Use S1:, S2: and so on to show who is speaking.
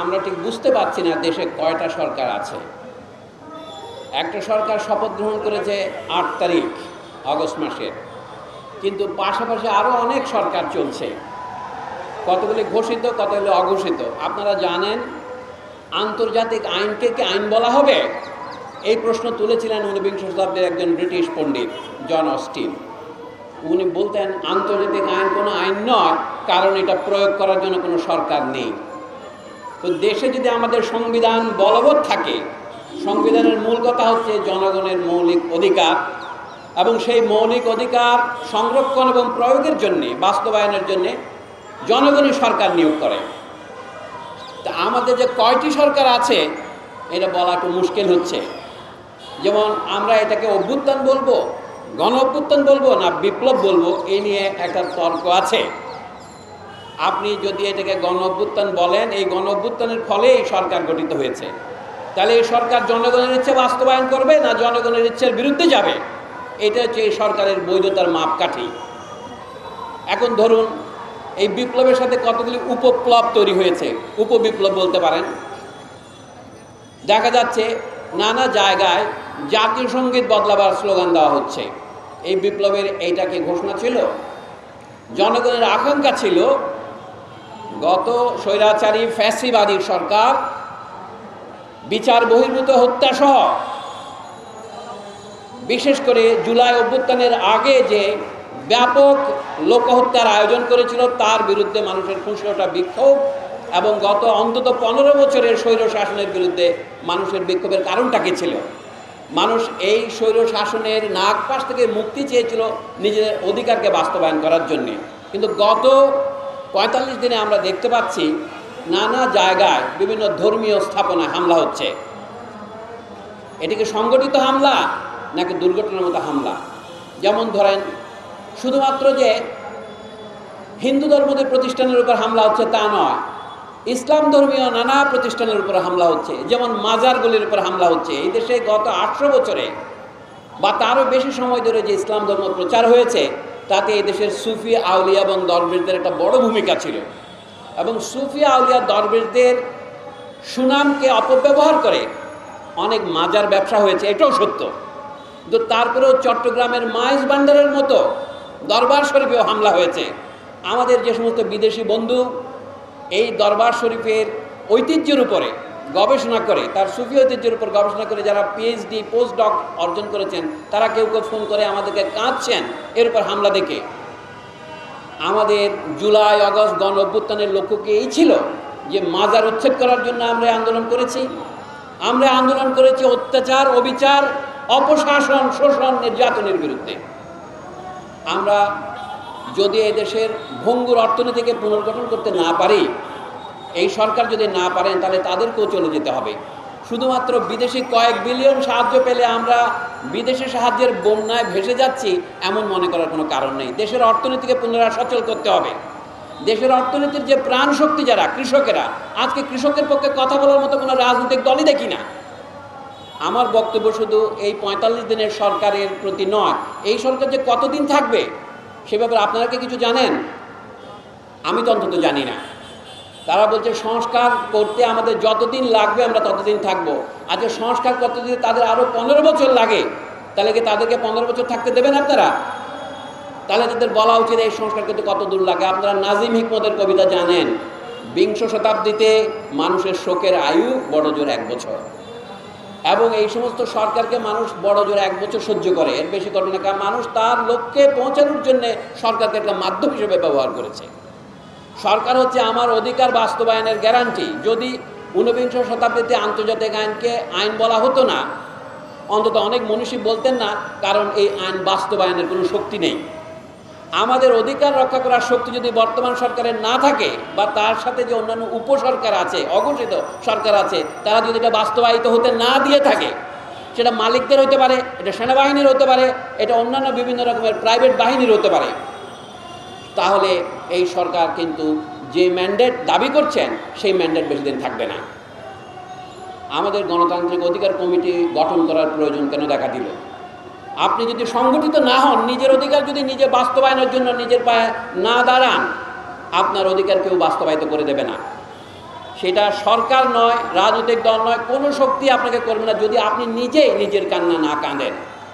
S1: আমরা ঠিক বুঝতে পারছি না দেশে কয়টা সরকার আছে। একটা সরকার শপথ গ্রহণ করেছে আট তারিখ, আগস্ট মাসের। কিন্তু পাশাপাশি আরও অনেক সরকার চলছে। কতগুলি ঘোষিত, কতগুলি অঘোষিত। আপনারা জানেন, আন্তর্জাতিক আইনকে কি আইন বলা হবে? এই প্রশ্ন তুলেছিলেন ঊনবিংশ শতাব্দীর একজন ব্রিটিশ পণ্ডিত, জন অস্টিন। উনি বলতেন, আন্তর্জাতিক আইন কোনো আইন নয়, কারণ এটা প্রয়োগ করার জন্য কোনো সরকার নেই। তো দেশে যদি আমাদের সংবিধান বলবৎ থাকে, সংবিধানের মূল কথা হচ্ছে জনগণের মৌলিক অধিকার এবং সেই মৌলিক অধিকার সংরক্ষণ এবং প্রয়োগের জন্যে, বাস্তবায়নের জন্যে জনগণই সরকার নিয়োগ করে। তা আমাদের যে কয়টি সরকার আছে, এটা বলা একটু মুশকিল হচ্ছে। যেমন আমরা এটাকে অভ্যুত্থান বলব গণ অভ্যুত্থান বলব না বিপ্লব বলব এই নিয়ে একটা তর্ক আছে। আপনি যদি এটাকে গণ বলেন, এই গণ ফলে এই সরকার গঠিত হয়েছে। তাহলে এই সরকার জনগণের ইচ্ছে বাস্তবায়ন করবে না জনগণের ইচ্ছের বিরুদ্ধে যাবে? এটা হচ্ছে এই সরকারের বৈধতার মাপকাঠি। এখন ধরুন, এই বিপ্লবের সাথে কতগুলি উপপ্লব তৈরি হয়েছে? উপবিপ্লব বলতে পারেন। দেখা যাচ্ছে নানা জায়গায় জাতীয় সংগীত বদলাবার স্লোগান দেওয়া হচ্ছে। এই বিপ্লবের এইটা কি ঘোষণা ছিল? জনগণের আকাঙ্ক্ষা ছিল গত স্বৈরাচারী ফ্যাসিবাদী সরকার বিচার বহির্ভূত হত্যাসহ বিশেষ করে জুলাই অভ্যুত্থানের আগে যে ব্যাপক লোকহত্যার আয়োজন করেছিল, তার বিরুদ্ধে মানুষের খুশি ওঠা বিক্ষোভ এবং গত অন্তত পনেরো বছরের স্বৈর শাসনের বিরুদ্ধে মানুষের বিক্ষোভের কারণটা কি ছিল? মানুষ এই স্বৈর শাসনের নাক পাশ থেকে মুক্তি চেয়েছিল নিজেদের অধিকারকে বাস্তবায়ন করার জন্যে। কিন্তু গত পঁয়তাল্লিশ দিনে আমরা দেখতে পাচ্ছি নানা জায়গায় বিভিন্ন ধর্মীয় স্থাপনায় হামলা হচ্ছে। এটিকে সংগঠিত হামলা নাকি দুর্ঘটনার মতো হামলা? যেমন ধরেন, শুধুমাত্র যে হিন্দু ধর্মদের প্রতিষ্ঠানের উপর হামলা হচ্ছে তা নয়, ইসলাম ধর্মীয় নানা প্রতিষ্ঠানের উপর হামলা হচ্ছে, যেমন মাজারগুলির উপর হামলা হচ্ছে। এই দেশে গত আটশো বছরে বা তারও বেশি সময় ধরে যে ইসলাম ধর্ম প্রচার হয়েছে তাতে দেশের সুফি আউলিয়া এবং দরবেশদের একটা বড় ভূমিকা ছিল। এবং সুফি আউলিয়া দরবেশদের সুনামকে অপব্যবহার করে অনেক মাজার ব্যবসা হয়েছে, এটাও সত্য। কিন্তু তারপরেও চট্টগ্রামের মাইজ বান্ডারের মতো দরবার শরীফেও হামলা হয়েছে। আমাদের যে সমস্ত বিদেশি বন্ধু এই দরবার শরীফের ঐতিহ্যের উপরে গবেষণা করে, তার সুফি ঐতিহ্যের উপর গবেষণা করে যারা পিএইচডি পোস্ট ডক অর্জন করেছেন, তারা কেউ কেউ ফোন করে আমাদেরকে কাঁদছেন, এর উপর হামলা দেখে। আমাদের জুলাই, আগস্ট গণ অভ্যুত্থানের লক্ষ্য কি এই ছিল? যে মাজার উচ্ছেদ করার জন্য আমরা আন্দোলন করেছি। আমরা আন্দোলন করেছি অত্যাচার, অবিচার, অপশাসন, শোষণ, নির্যাতনের বিরুদ্ধে। আমরা যদি এদেশের ভঙ্গুর অর্থনীতিকে পুনর্গঠন করতে না পারি এই সরকার যদি না পারেন, তাহলে তাদেরকেও চলে যেতে হবে। শুধুমাত্র বিদেশি কয়েক বিলিয়ন সাহায্য পেলে আমরা বিদেশি সাহায্যের বন্যায় ভেসে যাচ্ছি, এমন মনে করার কোনো কারণ নেই। দেশের অর্থনীতিকে পুনরায় সচল করতে হবে। দেশের অর্থনীতির যে প্রাণ শক্তি যারা, কৃষকেরা, আজকে কৃষকের পক্ষে কথা বলার মতো কোনো রাজনৈতিক দলই দেখি না। আমার বক্তব্য শুধু এই পঁয়তাল্লিশ দিনের সরকারের প্রতি নয়, এই সরকার যে কতদিন থাকবে, সে ব্যাপারে আপনারা কি কিছু জানেন? আমি তো অন্তত জানি না। তারা বলছে, সংস্কার করতে আমাদের যতদিন লাগবে, আমরা ততদিন থাকব। আজকে সংস্কার করতে যদি তাদের আরও পনেরো বছর লাগে, তাহলে কি তাদেরকে পনেরো বছর থাকতে দেবেন আপনারা? তাহলে তাদের বলা উচিত, এই সংস্কার করতে কত দূর লাগে? আপনারা নাজিম হিকমতের কবিতা জানেন, বিংশ শতাব্দীতে মানুষের শোকের আয়ু বড় জোর এক বছর। এবং এই সমস্ত সরকারকে মানুষ বড় জোর এক বছর সহ্য করে, এর বেশি করবে না। কারণ মানুষ তার লক্ষ্যে পৌঁছানোর জন্য সরকারকে একটা মাধ্যম হিসেবে ব্যবহার করেছে। সরকার হচ্ছে আমার অধিকার বাস্তবায়নের গ্যারান্টি। যদি ঊনবিংশ শতাব্দীতে আন্তর্জাতিক আইনকে আইন বলা হতো না, অন্তত অনেক মনীষী বলতেন না, কারণ এই আইন বাস্তবায়নের কোনো শক্তি নেই। আমাদের অধিকার রক্ষা করার শক্তি যদি বর্তমান সরকারের না থাকে, বা তার সাথে যে অন্যান্য উপসরকার আছে, অঘোষিত সরকার আছে, তারা যদি এটা বাস্তবায়িত হতে না দিয়ে থাকে, সেটা মালিকদের হতে পারে, এটা সেনাবাহিনীর হতে পারে, এটা অন্যান্য বিভিন্ন রকমের প্রাইভেট বাহিনীর হতে পারে। তাহলে এই সরকার কিন্তু যে ম্যান্ডেট দাবি করছেন, সেই ম্যান্ডেট বেশি দিন থাকবে না। আমাদের গণতান্ত্রিক অধিকার কমিটি গঠন করার প্রয়োজন কেন দেখা দিল? আপনি যদি সংগঠিত না হন, নিজের অধিকার যদি নিজে বাস্তবায়নের জন্য নিজের পায়ে না দাঁড়ান, আপনার অধিকার কেউ বাস্তবায়িত করে দেবে না। সেটা সরকার নয়, রাজনৈতিক দল নয়, কোনো শক্তি আপনাকে করবে না যদি আপনি নিজেই নিজের কান্না না কাঁদেন।